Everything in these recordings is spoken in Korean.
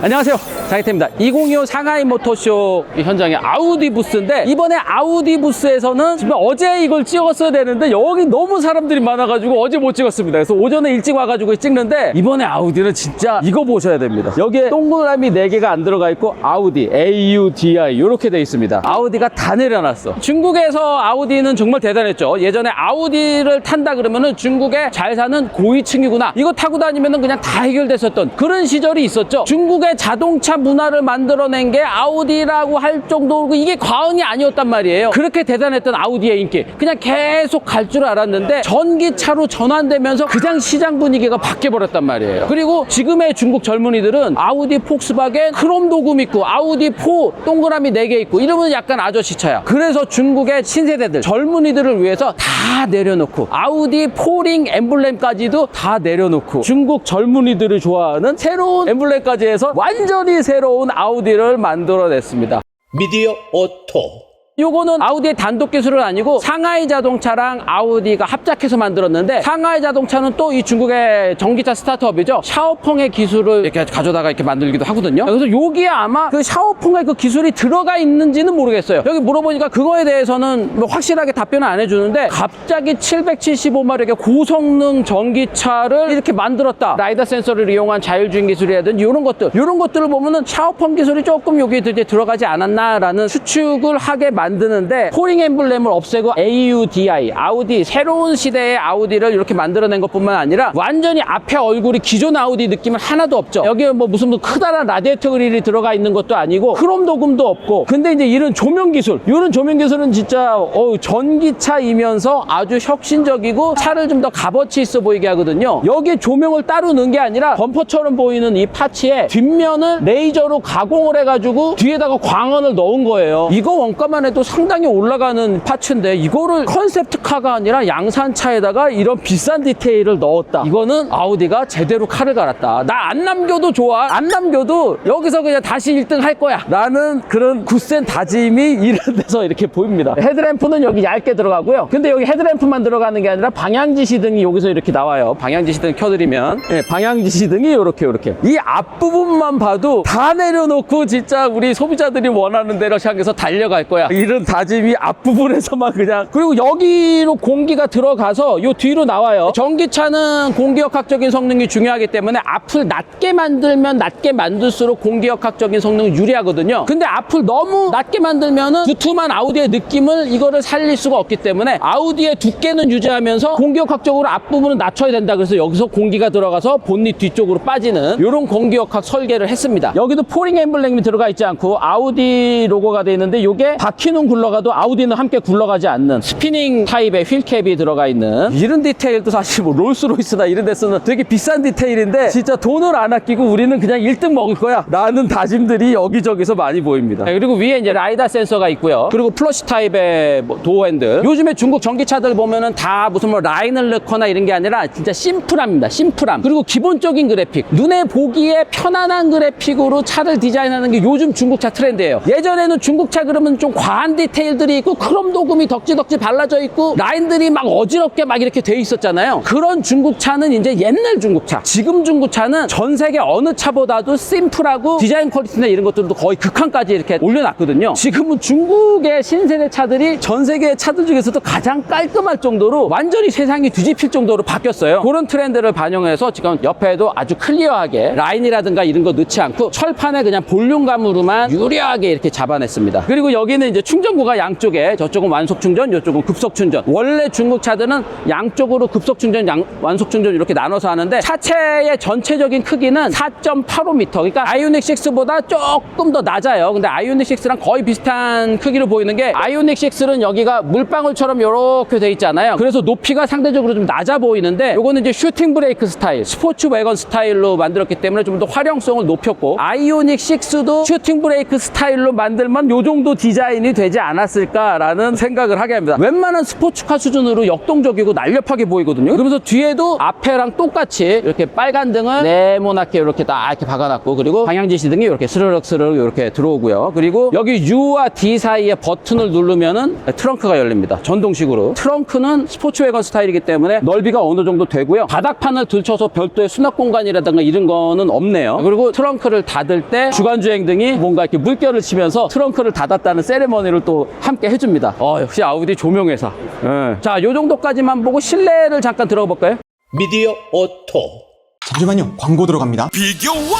안녕하세요. 장희태입니다. 2025 상하이 모터쇼 현장의 아우디 부스인데 이번에 아우디 부스에서는 지금 어제 이걸 찍었어야 되는데 여기 너무 사람들이 많아가지고 어제 못 찍었습니다. 그래서 오전에 일찍 와가지고 찍는데 이번에 아우디는 진짜 이거 보셔야 됩니다. 여기에 동그라미 4개가 안 들어가 있고 아우디, AUDI 이렇게 돼 있습니다. 아우디가 다 내려놨어. 중국에서 아우디는 정말 대단했죠. 예전에 아우디를 탄다 그러면은 중국에 잘 사는 고위층이구나. 이거 타고 다니면은 그냥 다 해결됐었던 그런 시절이 있었죠. 중국 의 자동차 문화를 만들어낸 게 아우디라고 할 정도로 이게 과언이 아니었단 말이에요. 그렇게 대단했던 아우디의 인기. 그냥 계속 갈 줄 알았는데 전기차로 전환되면서 그냥 시장 분위기가 바뀌어 버렸단 말이에요. 그리고 지금의 중국 젊은이들은 아우디 폭스바겐 크롬 도금 있고 아우디 4 동그라미 4개 있고 이러면 약간 아저씨 차야. 그래서 중국의 신세대들 젊은이들을 위해서 다 내려놓고 아우디 포링 엠블렘까지도 다 내려놓고 중국 젊은이들을 좋아하는 새로운 엠블렘까지 해서 완전히 새로운 아우디를 만들어냈습니다. 미디어 오토 요거는 아우디의 단독 기술은 아니고 상하이 자동차랑 아우디가 합작해서 만들었는데 상하이 자동차는 또 이 중국의 전기차 스타트업이죠. 샤오펑의 기술을 이렇게 가져다가 이렇게 만들기도 하거든요. 그래서 여기에 아마 그 샤오펑의 그 기술이 들어가 있는지는 모르겠어요. 여기 물어보니까 그거에 대해서는 뭐 확실하게 답변을 안 해주는데 갑자기 775마력의 고성능 전기차를 이렇게 만들었다. 라이더 센서를 이용한 자율주행 기술이라든지 이런 것들 이런 것들을 보면은 샤오펑 기술이 조금 여기 이제 들어가지 않았나라는 추측을 하게 만 드는데 포링 엠블렘을 없애고 AUDI 아우디 새로운 시대의 아우디를 이렇게 만들어낸 것뿐만 아니라 완전히 앞에 얼굴이 기존 아우디 느낌은 하나도 없죠. 여기에 뭐 무슨 뭐 크다란 라디에이터 그릴이 들어가 있는 것도 아니고 크롬 도금도 없고 근데 이제 이런 조명 기술 이런 조명 기술은 진짜 어, 전기차이면서 아주 혁신적이고 차를 좀 더 값어치 있어 보이게 하거든요. 여기에 조명을 따로 넣은 게 아니라 범퍼처럼 보이는 이 파츠에 뒷면을 레이저로 가공을 해가지고 뒤에다가 광원을 넣은 거예요. 이거 원가만 해도 상당히 올라가는 파츠인데 이거를 컨셉트카가 아니라 양산차에다가 이런 비싼 디테일을 넣었다. 이거는 아우디가 제대로 칼을 갈았다. 나 안 남겨도 좋아. 안 남겨도 여기서 그냥 다시 1등 할 거야. 라는 그런 굳센 다짐이 이런 데서 이렇게 보입니다. 헤드램프는 여기 얇게 들어가고요. 근데 여기 헤드램프만 들어가는 게 아니라 방향지시등이 여기서 이렇게 나와요. 방향지시등 켜드리면 네, 방향지시등이 이렇게 이렇게 이 앞부분만 봐도 다 내려놓고 진짜 우리 소비자들이 원하는 대로 향해서 달려갈 거야. 이런 다짐이 앞부분에서만 그냥 그리고 여기로 공기가 들어가서 요 뒤로 나와요. 전기차는 공기역학적인 성능이 중요하기 때문에 앞을 낮게 만들면 낮게 만들수록 공기역학적인 성능이 유리하거든요. 근데 앞을 너무 낮게 만들면은 두툼한 아우디의 느낌을 이거를 살릴 수가 없기 때문에 아우디의 두께는 유지하면서 공기역학적으로 앞부분은 낮춰야 된다. 그래서 여기서 공기가 들어가서 본닛 뒤쪽으로 빠지는 이런 공기역학 설계를 했습니다. 여기도 포링 엠블렘이 들어가 있지 않고 아우디 로고가 되어 있는데 이게 바퀴 는 굴러가도 아우디는 함께 굴러가지 않는 스피닝 타입의 휠캡이 들어가 있는 이런 디테일도 사실 뭐 롤스로이스나 이런 데서는 되게 비싼 디테일인데 진짜 돈을 안 아끼고 우리는 그냥 1등 먹을 거야 라는 다짐들이 여기저기서 많이 보입니다. 네, 그리고 위에 이제 라이다 센서가 있고요. 그리고 플러시 타입의 뭐 도어 핸들. 요즘에 중국 전기차들 보면은 다 무슨 뭐 라인을 넣거나 이런 게 아니라 진짜 심플함입니다. 심플함. 그리고 기본적인 그래픽. 눈에 보기에 편안한 그래픽으로 차를 디자인하는 게 요즘 중국차 트렌드예요. 예전에는 중국차 그러면 좀과 한 디테일들이 있고 크롬 도금이 덕지덕지 발라져 있고 라인들이 막 어지럽게 막 이렇게 돼 있었잖아요. 그런 중국차는 이제 옛날 중국차. 지금 중국차는 전 세계 어느 차보다도 심플하고 디자인 퀄리티나 이런 것들도 거의 극한까지 이렇게 올려놨거든요. 지금은 중국의 신세대 차들이 전 세계의 차들 중에서도 가장 깔끔할 정도로 완전히 세상이 뒤집힐 정도로 바뀌었어요. 그런 트렌드를 반영해서 지금 옆에도 아주 클리어하게 라인이라든가 이런 거 넣지 않고 철판에 그냥 볼륨감으로만 유려하게 이렇게 잡아냈습니다. 그리고 여기는 이제 충전구가 양쪽에 저쪽은 완속 충전 이쪽은 급속 충전. 원래 중국 차들은 양쪽으로 급속 충전 양- 완속 충전 이렇게 나눠서 하는데 차체의 전체적인 크기는 4.85m 그러니까 아이오닉 6보다 조금 더 낮아요. 근데 아이오닉 6랑 거의 비슷한 크기로 보이는 게 아이오닉 6는 여기가 물방울처럼 이렇게 돼 있잖아요. 그래서 높이가 상대적으로 좀 낮아 보이는데 요거는 이제 슈팅 브레이크 스타일 스포츠 외건 스타일로 만들었기 때문에 좀 더 활용성을 높였고 아이오닉 6도 슈팅 브레이크 스타일로 만들면 요 정도 디자인이 되지 않았을까라는 생각을 하게 합니다. 웬만한 스포츠카 수준으로 역동적이고 날렵하게 보이거든요. 그러면서 뒤에도 앞에랑 똑같이 이렇게 빨간 등을 네모나게 이렇게 딱 이렇게 박아놨고 그리고 방향 지시 등이 이렇게 스르륵 스르륵 이렇게 들어오고요. 그리고 여기 U와 D 사이에 버튼을 누르면은 트렁크가 열립니다. 전동식으로. 트렁크는 스포츠 웨건 스타일이기 때문에 넓이가 어느 정도 되고요. 바닥판을 들쳐서 별도의 수납 공간이라든가 이런 거는 없네요. 그리고 트렁크를 닫을 때 주간 주행 등이 뭔가 이렇게 물결을 치면서 트렁크를 닫았다는 세레머니 를 또 함께 해줍니다. 어, 역시 아우디 조명회사. 예. 자, 요 정도까지만 보고 실내를 잠깐 들어가 볼까요? 미디어 오토 잠시만요. 광고 들어갑니다. 비교와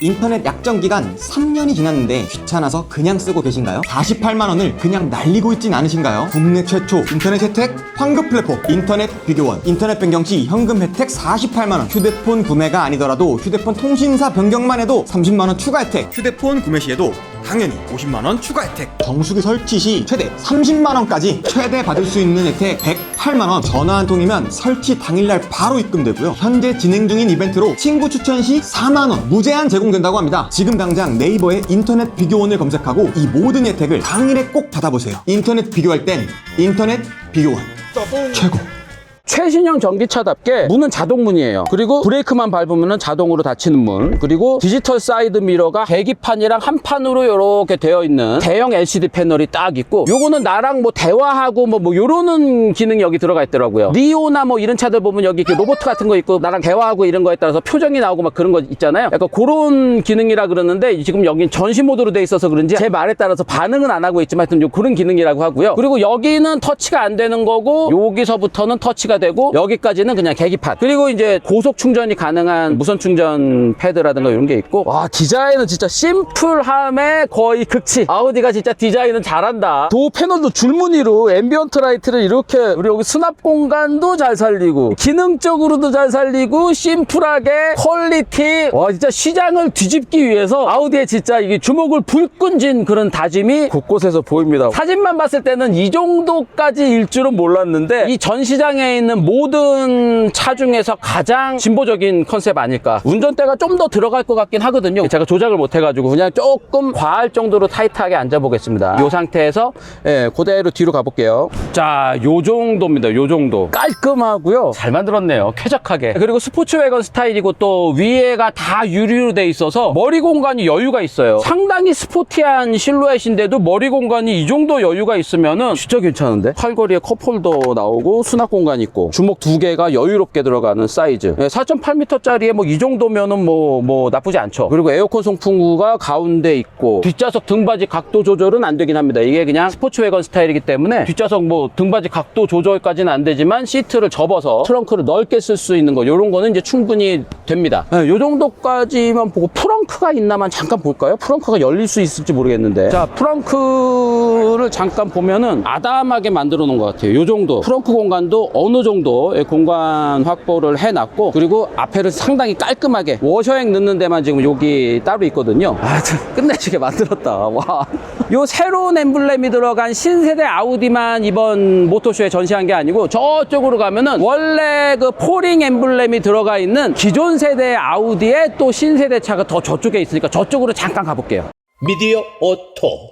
인터넷 약정 기간 3년이 지났는데 귀찮아서 그냥 쓰고 계신가요? 48만 원을 그냥 날리고 있진 않으신가요? 국내 최초 인터넷 혜택 환급 플랫폼 인터넷 비교원 인터넷 변경 시 현금 혜택 48만 원 휴대폰 구매가 아니더라도 휴대폰 통신사 변경만 해도 30만 원 추가 혜택 휴대폰 구매 시에도 당연히 50만 원 추가 혜택. 정수기 설치 시 최대 30만 원까지 최대 받을 수 있는 혜택 108만 원. 전화 한 통이면 설치 당일날 바로 입금되고요. 현재 진행 중인 이벤트로 친구 추천 시 4만 원 무제한 제공된다고 합니다. 지금 당장 네이버에 인터넷 비교원을 검색하고 이 모든 혜택을 당일에 꼭 받아보세요. 인터넷 비교할 땐 인터넷 비교원. 최고 최신형 전기차답게 문은 자동문이에요. 그리고 브레이크만 밟으면 자동으로 닫히는 문. 그리고 디지털 사이드 미러가 계기판이랑 한 판으로 이렇게 되어 있는 대형 LCD 패널이 딱 있고 요거는 나랑 뭐 대화하고 뭐, 뭐 요러는 기능이 여기 들어가 있더라고요. 리오나 뭐 이런 차들 보면 여기 로봇 같은 거 있고 나랑 대화하고 이런 거에 따라서 표정이 나오고 막 그런 거 있잖아요. 약간 그런 기능이라 그러는데 지금 여긴 전시 모드로 돼 있어서 그런지 제 말에 따라서 반응은 안 하고 있지만 하여튼 요 그런 기능이라고 하고요. 그리고 여기는 터치가 안 되는 거고 여기서부터는 터치가 되고 여기까지는 그냥 계기판. 그리고 이제 고속 충전이 가능한 무선 충전 패드라든가 이런 게 있고 와 디자인은 진짜 심플함의 거의 극치. 아우디가 진짜 디자인은 잘한다. 도 패널도 줄무늬로 앰비언트 라이트를 이렇게 우리 여기 수납 공간도 잘 살리고 기능적으로도 잘 살리고 심플하게 퀄리티 와 진짜 시장을 뒤집기 위해서 아우디에 진짜 이게 주목을 불끈 쥔 그런 다짐이 곳곳에서 보입니다. 사진만 봤을 때는 이 정도까지일 줄은 몰랐는데 이 전 시장에 있는 모든 차 중에서 가장 진보적인 컨셉 아닐까. 운전대가 좀 더 들어갈 것 같긴 하거든요. 제가 조작을 못 해가지고 그냥 조금 과할 정도로 타이트하게 앉아 보겠습니다. 이 상태에서 예, 그대로 뒤로 가볼게요. 자, 요 정도입니다. 요 정도. 깔끔하고요. 잘 만들었네요. 쾌적하게. 그리고 스포츠 웨건 스타일이고 또 위에가 다 유리로 돼 있어서 머리 공간이 여유가 있어요. 상당히 스포티한 실루엣인데도 머리 공간이 이 정도 여유가 있으면은 진짜 괜찮은데? 팔걸이에 컵홀더 나오고 수납 공간 있고 주먹 두 개가 여유롭게 들어가는 사이즈. 4.8m짜리에 뭐 이 정도면은 뭐, 뭐 나쁘지 않죠. 그리고 에어컨 송풍구가 가운데 있고 뒷좌석 등받이 각도 조절은 안 되긴 합니다. 이게 그냥 스포츠 웨건 스타일이기 때문에 뒷좌석 뭐 등받이 각도 조절까지는 안 되지만 시트를 접어서 트렁크를 넓게 쓸 수 있는 거 이런 거는 이제 충분히 됩니다. 네, 요 정도까지만 보고 프렁크가 있나만 잠깐 볼까요? 프렁크가 열릴 수 있을지 모르겠는데 자 프렁크 를 잠깐 보면은 아담하게 만들어 놓은 것 같아요. 요 정도 프렁크 공간도 어느 정도의 공간 확보를 해놨고 그리고 앞에를 상당히 깔끔하게 워셔액 넣는 데만 지금 여기 따로 있거든요. 아, 참 끝내주게 만들었다. 와. 요 새로운 엠블렘이 들어간 신세대 아우디만 이번 모토쇼에 전시한 게 아니고 저쪽으로 가면은 원래 그 포링 엠블렘이 들어가 있는 기존 세대 아우디의 또 신세대 차가 더 저쪽에 있으니까 저쪽으로 잠깐 가볼게요. 미디어 오토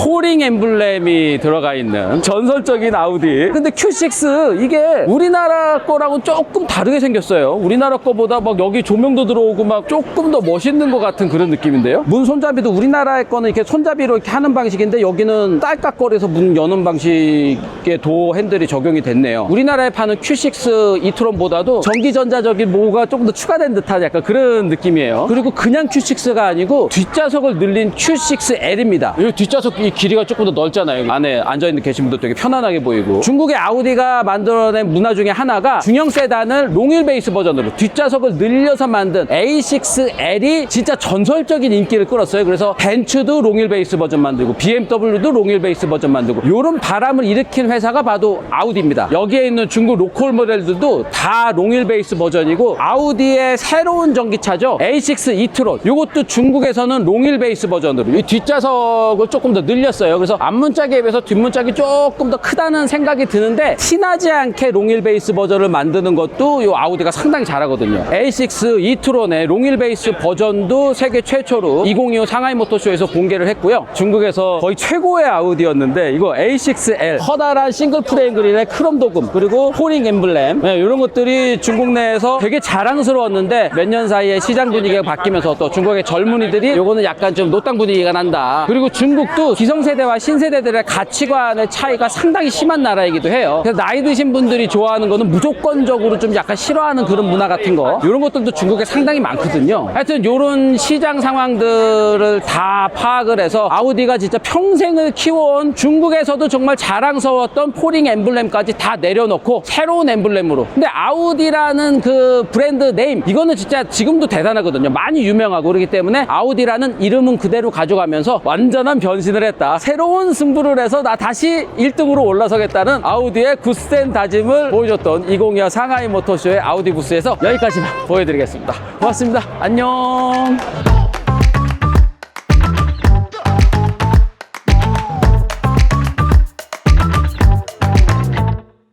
포링 엠블렘이 들어가 있는 전설적인 아우디. 근데 Q6 이게 우리나라 거랑은 조금 다르게 생겼어요. 우리나라 거보다 막 여기 조명도 들어오고 막 조금 더 멋있는 것 같은 그런 느낌인데요. 문 손잡이도 우리나라의 거는 이렇게 손잡이로 이렇게 하는 방식인데 여기는 딸깍거려서 문 여는 방식의 도어 핸들이 적용이 됐네요. 우리나라에 파는 Q6 이트론보다도 전기전자적인 뭐가 조금 더 추가된 듯한 약간 그런 느낌이에요. 그리고 그냥 Q6가 아니고 뒷좌석을 늘린 Q6L입니다. 이 뒷좌석 이 길이가 조금 더 넓잖아요. 안에 앉아있는 계신 분도 되게 편안하게 보이고. 중국의 아우디가 만들어낸 문화 중에 하나가 중형 세단을 롱휠 베이스 버전으로 뒷좌석을 늘려서 만든 A6L이 진짜 전설적인 인기를 끌었어요. 그래서 벤츠도 롱휠 베이스 버전 만들고 BMW도 롱휠 베이스 버전 만들고 이런 바람을 일으킨 회사가 바로 아우디입니다. 여기에 있는 중국 로컬 모델들도 다 롱휠 베이스 버전이고 아우디의 새로운 전기차죠. A6 이트론. 이것도 중국에서는 롱휠 베이스 버전으로 이 뒷좌석을 조금 더더 늘렸어요. 그래서 앞문짝에 비해서 뒷문짝이 조금 더 크다는 생각이 드는데 티나지 않게 롱일 베이스 버전을 만드는 것도 이 아우디가 상당히 잘하거든요. A6 이트론의 롱일 베이스 버전도 세계 최초로 2025 상하이 모터쇼에서 공개를 했고요. 중국에서 거의 최고의 아우디였는데 이거 A6L 커다란 싱글 프레임 그릴의 크롬 도금 그리고 포링 엠블렘 네, 이런 것들이 중국 내에서 되게 자랑스러웠는데 몇 년 사이에 시장 분위기가 바뀌면서 또 중국의 젊은이들이 요거는 약간 좀 노땅 분위기가 난다. 그리고 중국도 기성세대와 신세대들의 가치관의 차이가 상당히 심한 나라이기도 해요. 그래서 나이 드신 분들이 좋아하는 거는 무조건적으로 좀 약간 싫어하는 그런 문화 같은 거 이런 것들도 중국에 상당히 많거든요. 하여튼 이런 시장 상황들을 다 파악을 해서 아우디가 진짜 평생을 키워온 중국에서도 정말 자랑스러웠던 포링 엠블렘까지 다 내려놓고 새로운 엠블렘으로. 근데 아우디라는 그 브랜드 네임 이거는 진짜 지금도 대단하거든요. 많이 유명하고 그렇기 때문에 아우디라는 이름은 그대로 가져가면서 완전한 변신을 했다. 새로운 승부를 해서 나 다시 1등으로 올라서겠다는 아우디의 굳센 다짐을 보여줬던 2025 상하이 모터쇼의 아우디 부스에서 여기까지만 보여드리겠습니다. 고맙습니다. 안녕.